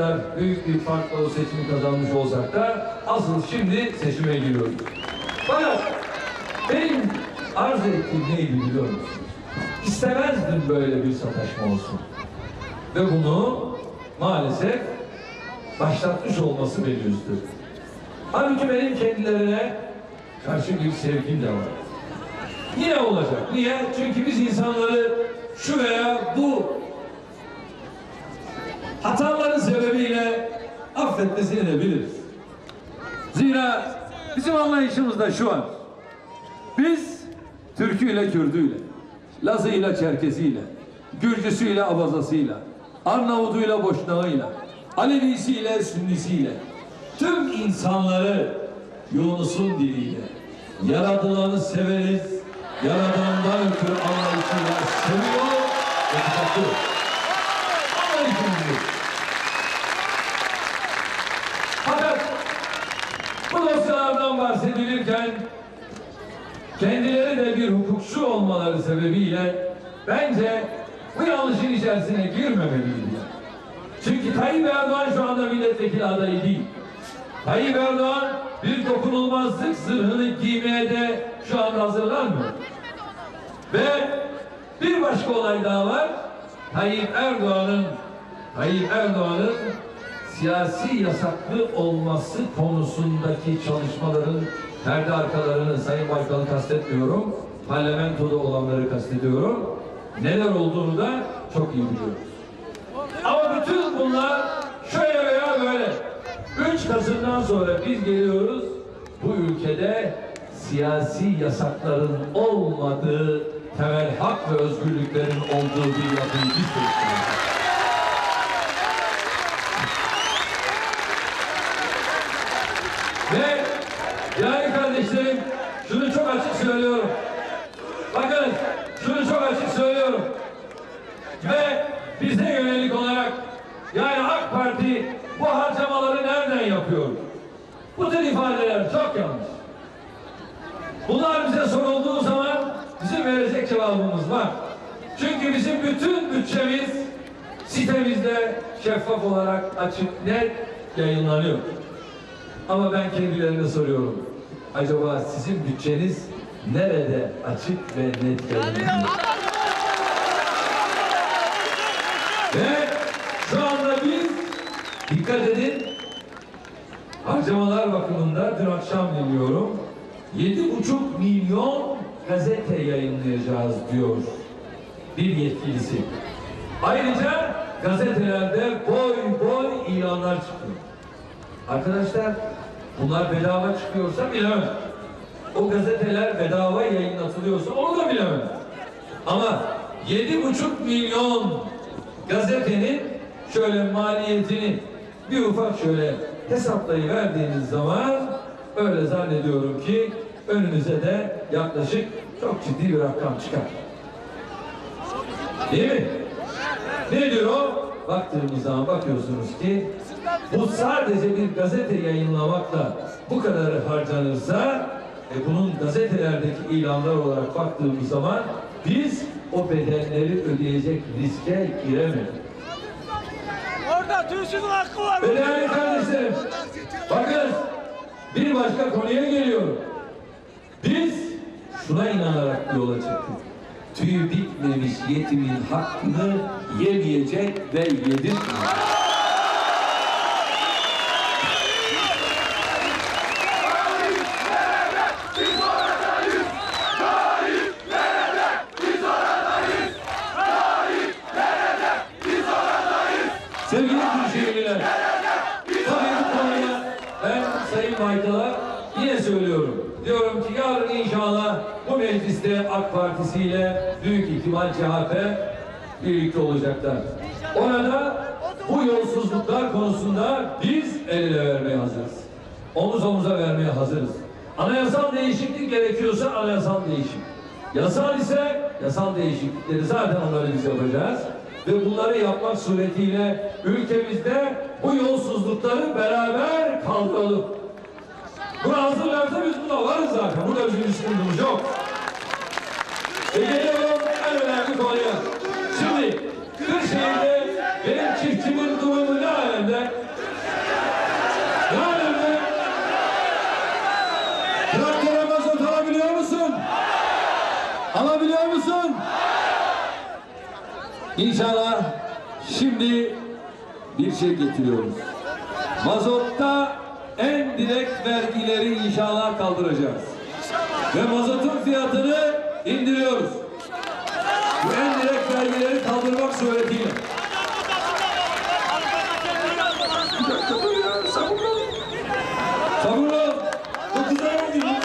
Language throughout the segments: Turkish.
kadar büyük bir farkla o seçimi kazanmış olsak da asıl şimdi seçime giriyoruz. Fakat benim arz ettiğim neydi biliyor musunuz? İstemezdim böyle bir sataşma olsun. Ve bunu maalesef başlatmış olması beni üzdü. Halbuki benim kendilerine karşı bir sevgim de var. Yine olacak. Niye? Çünkü biz insanları şu veya bu hataların sebebiyle affetmesini de biliriz. Zira bizim anlayışımızda şu var. Biz Türküyle, Kürdüyle, Lazıyla, Çerkeziyle, Gürcüsüyle, Abazasıyla, Arnavuduyla, Boşnağıyla, Alevisiyle, Sünnisiyle, tüm insanları Yunus'un diliyle, yaradılanı severiz, yaradandan ötürü anlayışıyla seviyor ve tutuyor. Anlayışımız. Fakat bu dosyalardan bahsedilirken kendileri de bir hukukçu olmaları sebebiyle bence bu yanlışın içerisine girmemeliydiler. Çünkü Tayyip Erdoğan şu anda milletvekili adayı değil. Tayyip Erdoğan bir dokunulmazlık zırhını giymeye de şu an hazırlanmıyor. Ve bir başka olay daha var. Tayyip Erdoğan'ın Tayyip Erdoğan'ın siyasi yasaklı olması konusundaki çalışmaların perde arkalarını Sayın Baykal'ı kastetmiyorum. Parlamentoda olanları kastediyorum. Neler olduğunu da çok iyi biliyoruz. Ama bütün bunlar şöyle veya böyle. 3 Kasım'dan sonra biz geliyoruz. Bu ülkede siyasi yasakların olmadığı, temel hak ve özgürlüklerin olduğu bir yapıyı biz seçiyoruz. Ve değerli kardeşlerim şunu çok açık söylüyorum. Bakın şunu çok açık söylüyorum. Ve bize yönelik olarak yani AK Parti bu harcamaları nereden yapıyor? Bu tür ifadeler çok yanlış. Bunlar bize sorulduğu zaman bizim verecek cevabımız var. Çünkü bizim bütün bütçemiz sitemizde şeffaf olarak açık net yayınlanıyor. Ama ben kendilerine soruyorum. Acaba sizin bütçeniz nerede açık ve net yayınlanıyor? Ve şu anda biz dikkat edin harcamalar bakımında dün akşam dinliyorum. Yedi buçuk milyon gazete yayınlayacağız diyor bir yetkilisi. Ayrıca gazetelerde boy boy ilanlar çıkıyor. Arkadaşlar bunlar bedava çıkıyorsa bilemem. O gazeteler bedava yayınlatılıyorsa onu da bilemem. Ama yedi buçuk milyon gazetenin şöyle maliyetini bir ufak şöyle hesaplayıverdiğiniz zaman öyle zannediyorum ki önünüze de yaklaşık çok ciddi bir rakam çıkar. Değil mi? Ne diyor o? Baktığımız zaman bakıyorsunuz ki bu sadece bir gazete yayınlamakla bu kadar harcanırsa e, bunun gazetelerdeki ilanlar olarak baktığımız zaman biz o bedelleri ödeyecek riske giremedik. Orada tüysüzün hakkı var. Değerli kardeşlerim, bakın bir başka konuya geliyorum. Biz şuna inanarak yola çıktık. Tüyü bitmemiş yetimin hakkını yemeyecek ve yedirtmeyecek. Sevgili Kırşehirliler, tabii bu konuya ben Sayın Baykal'a yine söylüyorum. Diyorum ki yarın inşallah bu mecliste AK Partisi ile büyük ihtimal CHP birlikte olacaklar. Orada bu yolsuzluklar konusunda biz el ele vermeye hazırız. Omuz omuza vermeye hazırız. Anayasal değişiklik gerekiyorsa anayasal değişiklik. Yasal ise yasal değişiklikleri zaten onları biz yapacağız. Ve bunları yapmak suretiyle ülkemizde bu yolsuzlukları beraber kaldıralım. Buna hazırlarsa biz buna varız zaten. Burada bizim bir yok. Ve geliyorum en önemli konuya. Şimdi Kırşehir'de benim çiftçimin durumu ne alemde? Ne alemde? Traktöre mazot alabiliyor musun? Alabiliyor musun? İnşallah şimdi bir şey getiriyoruz. Mazotta vergileri inşallah kaldıracağız. Ve mazotun fiyatını indiriyoruz. Bu en direkt vergileri kaldırmak suretiyle. Bir dakika dur ya, sabırlı ol. Sabırlı ol. Çok güzel oldu.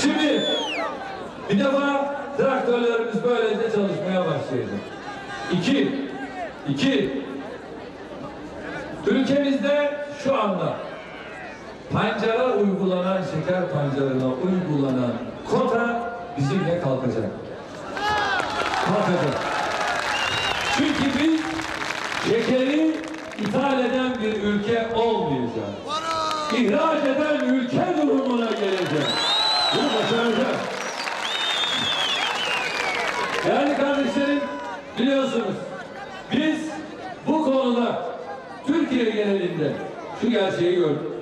Şimdi bir defa traktörlerimiz böylece çalışmaya başlayacak. İki, iki, ülkemizde şu anda pancara uygulanan, şeker pancarına uygulanan kota bizimle kalkacak. Kalkacak. Çünkü biz şekeri ithal eden bir ülke olmayacağız. İhraç eden ülke durumuna geleceğiz. Bunu başaracağız. Değerli kardeşlerim biliyorsunuz biz bu konuda Türkiye genelinde şu gerçeği gördük.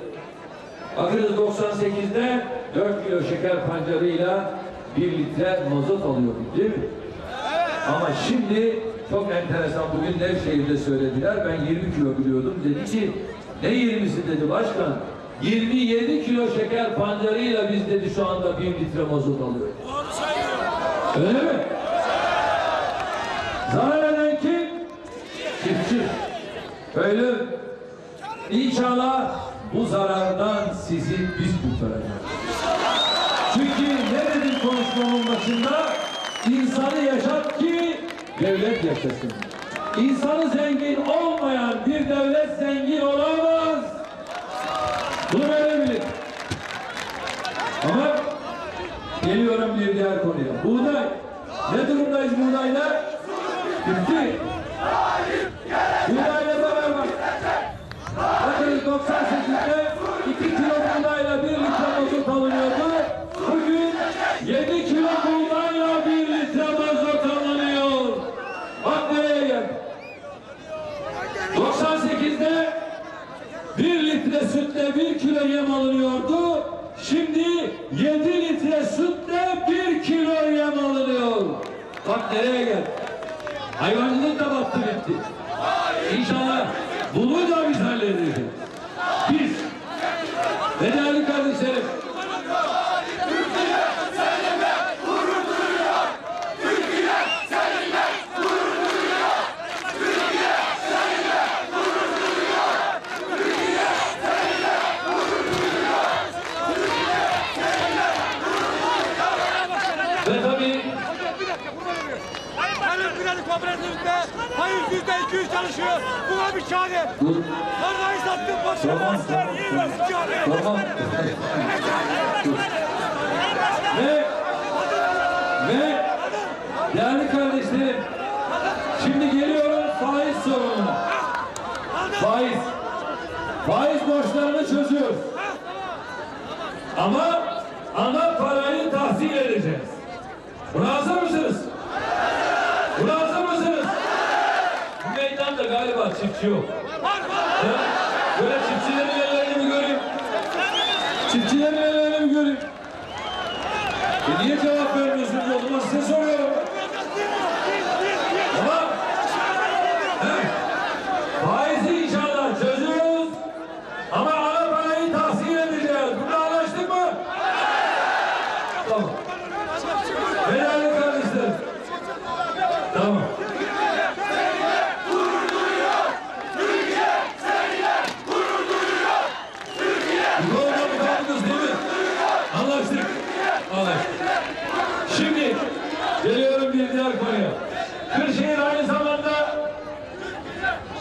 Bakınız 98'de 4 kilo şeker pancarıyla 1 litre mazot alıyorduk değil mi? Ama şimdi çok enteresan bugün Nevşehir'de söylediler. Ben 20 kilo biliyordum. Dedi ki ne 20'si dedi başkan. 27 kilo şeker pancarıyla biz dedi şu anda 1 litre mazot alıyoruz. Öyle mi? Zarar eden kim? Çiftçi. Köylü. İnşallah bu zarardan sizi biz kurtaracağız. Konuşmamın başında? İnsanı yaşat ki devlet yaşasın. İnsanı zengin olmayan bir devlet zengin olamaz. Bunu böyle bilin. Ama geliyorum bir diğer konuya. Buğday. Ne durumdayız buğdayla? Bitti. Buğdayla beraber. Bakın 98'de 2 kilo buğdayla 1 litre mazot alınıyordu. Bugün 7 kilo buğdayla 1 litre mazot alınıyor. Bak nereye geldi. 98'de 1 litre sütle 1 kilo yem alınıyordu. Şimdi 7 litre sütle 1 kilo yem alınıyor. Bak nereye geldi. Hayvancılık da battı bitti. İnşallah bunu da biz halledeceğiz. Biz ve değerli kardeşlerim ve tabii Hayır Kooperatifinde hayır yüzde 200 çalışıyor. Buna bir çare. Tarlayı sattım Tamam, tamam. Tamam. ve ve değerli kardeşlerim şimdi geliyorum faiz sorununa. Faiz. Faiz borçlarını çözüyoruz. Ama ana parayı tahsil edeceğiz. Buna hazır mısınız? Buna hazır mısınız? Bu meydanda galiba çiftçi yok. Ya, Böyle çiftçilerin ellerini mi göreyim? Çiftçilerin ellerini mi göreyim? E niye cevap vermiyorsunuz o zaman size soruyorum. Tamam. He. Faizi inşallah çözüyoruz. Ama ana parayı tahsil edeceğiz. Burada anlaştık mı? Tamam. Değerli kardeşlerim. Tamam. Bu konuda mutabıkız değil mi? Anlaştık. Anlaştık. Şimdi geliyorum bir diğer konuya. Kırşehir aynı zamanda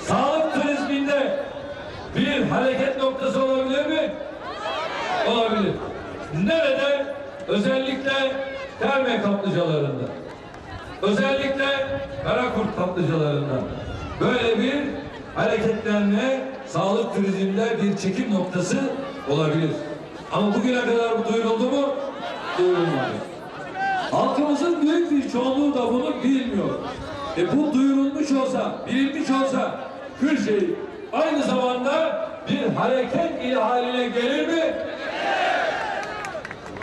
sağlık turizminde bir hareket noktası olabilir mi? Olabilir. Nerede? Özellikle terme kaplıcalarında. Özellikle Karakurt kaplıcalarında. Böyle bir hareketlenme sağlık turizminde bir çekim noktası olabilir. Ama bugüne kadar bu duyuruldu mu? Duyurulmadı. Halkımızın büyük bir çoğunluğu da bunu bilmiyor. E bu duyurulmuş olsa, bilinmiş olsa Kırşehir aynı zamanda bir hareket ili haline gelir mi?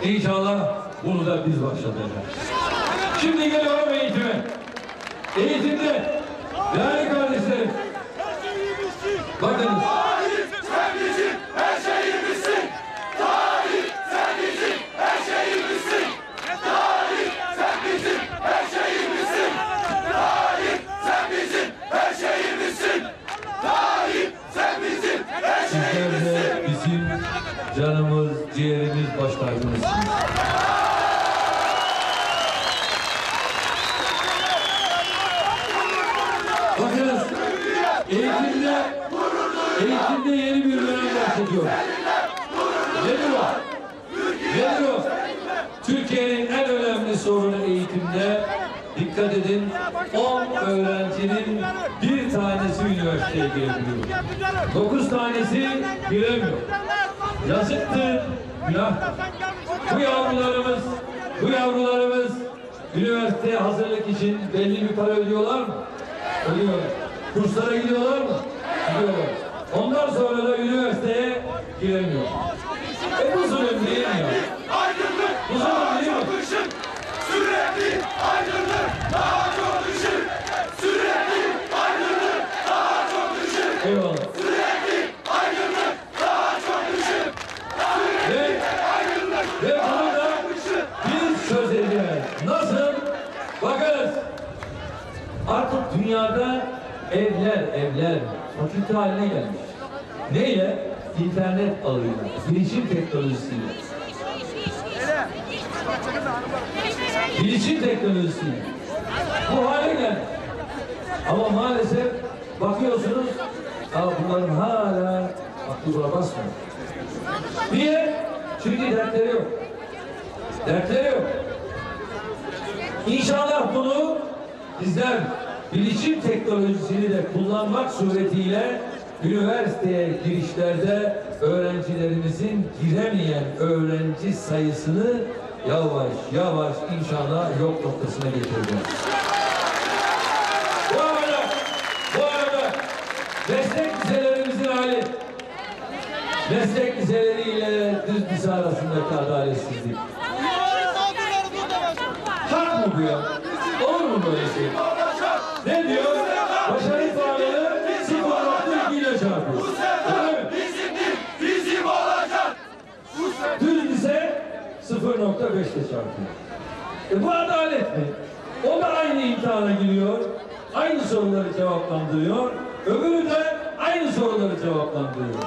İnşallah bunu da biz başlatacağız. Şimdi geliyorum. Eğitimde değerli kardeşlerim bilsin. bakınız. Eğitimde, eğitimde yeni bir dönem başlıyor. Nedir o? Nedir o? Türkiye'nin en önemli sorunu eğitimde, dikkat edin, 10 öğrencinin bir tanesi üniversiteye girebiliyor. Dokuz tanesi giremiyor. Yazıktır, günahtır. Bu yavrularımız, bu yavrularımız üniversiteye hazırlık için belli bir para ödüyorlar mı? Ödüyorlar. Kurslara gidiyorlar mı? Gidiyorlar. Ondan sonra da üniversiteye giremiyor. E bu zulüm değil mi ya? Aydınlık Bu zulüm değil mi? ışık. Sürekli aydınlık daha çok ışık. Sürekli aydınlık daha çok ışık. Eyvallah. Sürekli aydınlık daha çok ışık. Ve, Aydınlık ve bunu da ışık. biz çözeceğiz. Nasıl? Bakınız. Artık dünyada evler, evler fakülte haline gelmiş. Neyle? İnternet ağıyla, bilişim teknolojisiyle. Bilişim teknolojisiyle. Bu hale gelmiş. Ama maalesef bakıyorsunuz, Aa, bunların hala aklı basmıyor. Niye? Çünkü dertleri yok. Dertleri yok. İnşallah bunu bizler bilişim teknolojisini de kullanmak suretiyle üniversiteye girişlerde öğrencilerimizin giremeyen öğrenci sayısını yavaş yavaş inşallah yok noktasına getireceğiz. Bu arada, bu arada meslek liselerimizin hali, meslek liseleriyle düz lise arasındaki adaletsizlik. Hak mı bu ya? Olur mu böyle şey? Ne diyor? Başarı puanını 0.2 ile çarpıyor. Öyle mi? Bizimdir, bizim olacak. Düz lise 0.5 ile çarpıyor. E bu adalet mi? O da aynı imtihana giriyor. Aynı soruları cevaplandırıyor. Öbürü de aynı soruları cevaplandırıyor.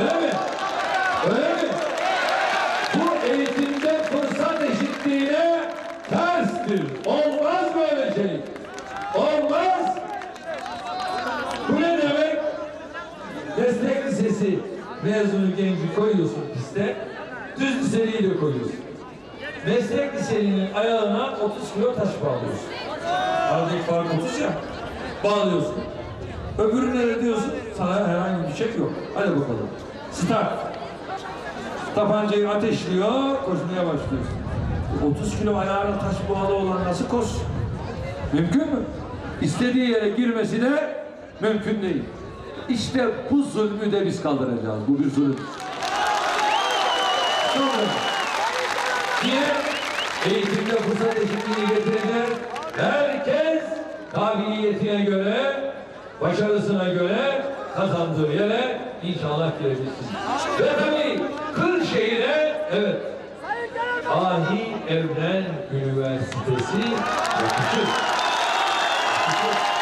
Öyle mi? Öyle mi? Bu eğitimde fırsat eşitliğine terstir. Olmaz böyle şey. Olmaz. Bu ne demek? Meslek lisesi mezunu genci koyuyorsun piste, düz liseliyi de koyuyorsun. Meslek liselinin ayağına 30 kilo taş bağlıyorsun. Aradaki fark 30 ya. Bağlıyorsun. Öbürüne de diyorsun sana herhangi bir şey yok. Hadi bakalım. Start. Tabancayı ateşliyor, koşmaya başlıyorsun. 30 kilo ayağına taş bağlı olan nasıl koşsun? Mümkün mü? İstediği yere girmesi de mümkün değil. İşte bu zulmü de biz kaldıracağız. Bu bir zulüm. Sonra Niye? Eğitimde fırsat eşitliğini getireceğiz. Herkes kabiliyetine göre, başarısına göre kazandığı yere inşallah girebilsin. Ve tabii Kırşehir'e evet Ahi Evren Üniversitesi yakışır. Anadolu'muzun,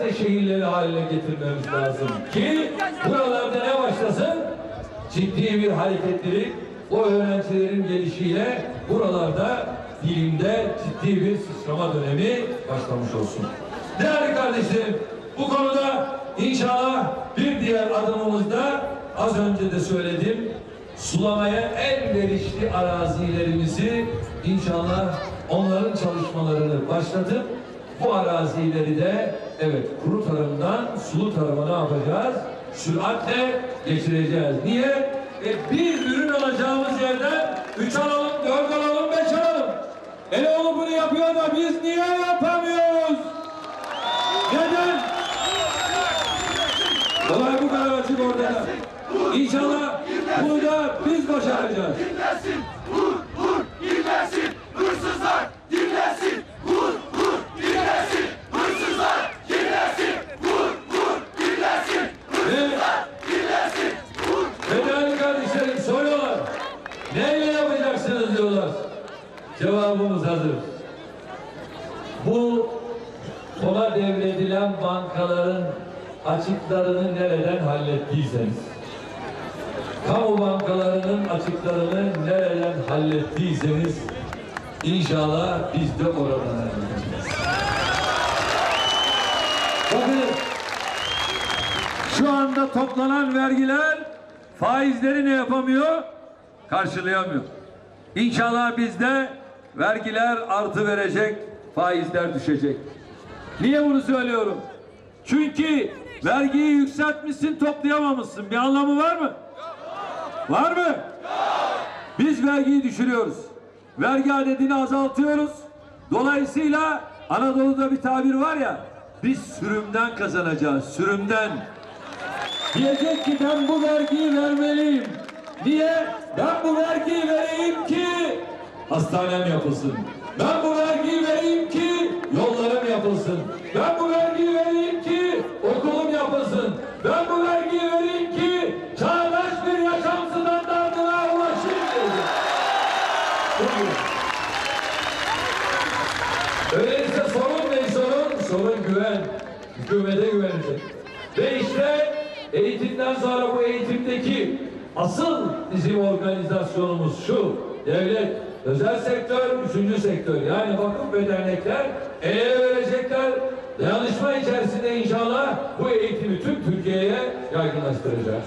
üniversite şehirleri haline getirmemiz lazım. Ki buralarda ne başlasın? Ciddi bir hareketlilik, o öğrencilerin gelişiyle buralarda bilimde ciddi bir sıçrama dönemi başlamış olsun. Değerli kardeşlerim, bu konuda inşallah bir diğer adımımızda az önce de söyledim, sulamaya elverişli arazilerimizi inşallah onların çalışmalarını başlatıp bu arazileri de Evet, kuru tarımdan sulu tarıma ne yapacağız? Süratle geçireceğiz. Niye? E bir ürün alacağımız yerden üç alalım, dört alalım, beş alalım. Ele onu bunu yapıyor da biz niye yapamıyoruz? Neden? Olay bu kadar açık ortada. İnşallah burada biz başaracağız. Gitmesin, vur, vur, gitmesin. Bu devredilen bankaların açıklarını nereden hallettiyseniz, kamu bankalarının açıklarını nereden hallettiyseniz inşallah biz de oradan halledeceğiz. Bakın şu anda toplanan vergiler faizleri ne yapamıyor? Karşılayamıyor. İnşallah bizde vergiler artı verecek, faizler düşecek. Niye bunu söylüyorum? Çünkü vergiyi yükseltmişsin, toplayamamışsın. Bir anlamı var mı? Var mı? Biz vergiyi düşürüyoruz. Vergi adedini azaltıyoruz. Dolayısıyla Anadolu'da bir tabir var ya, biz sürümden kazanacağız, sürümden. Diyecek ki ben bu vergiyi vermeliyim. Niye? Ben bu vergiyi vereyim ki hastanem yapılsın. Ben bu vergiyi vereyim ki yollarım yapılsın. Ben bu vergiyi vereyim ki okulum yapılsın. Ben bu vergiyi vereyim ki çağdaş bir yaşam standartına ulaşayım. Buyurun. Öyleyse sorun ne sorun? Sorun güven. Hükümete güvenecek. Ve işte eğitimden sonra bu eğitimdeki asıl bizim organizasyonumuz şu. Devlet, özel sektör, üçüncü sektör. Yani vakıf ve dernekler el ele verecekler. Dayanışma içerisinde inşallah bu eğitimi tüm Türkiye'ye yaygınlaştıracağız.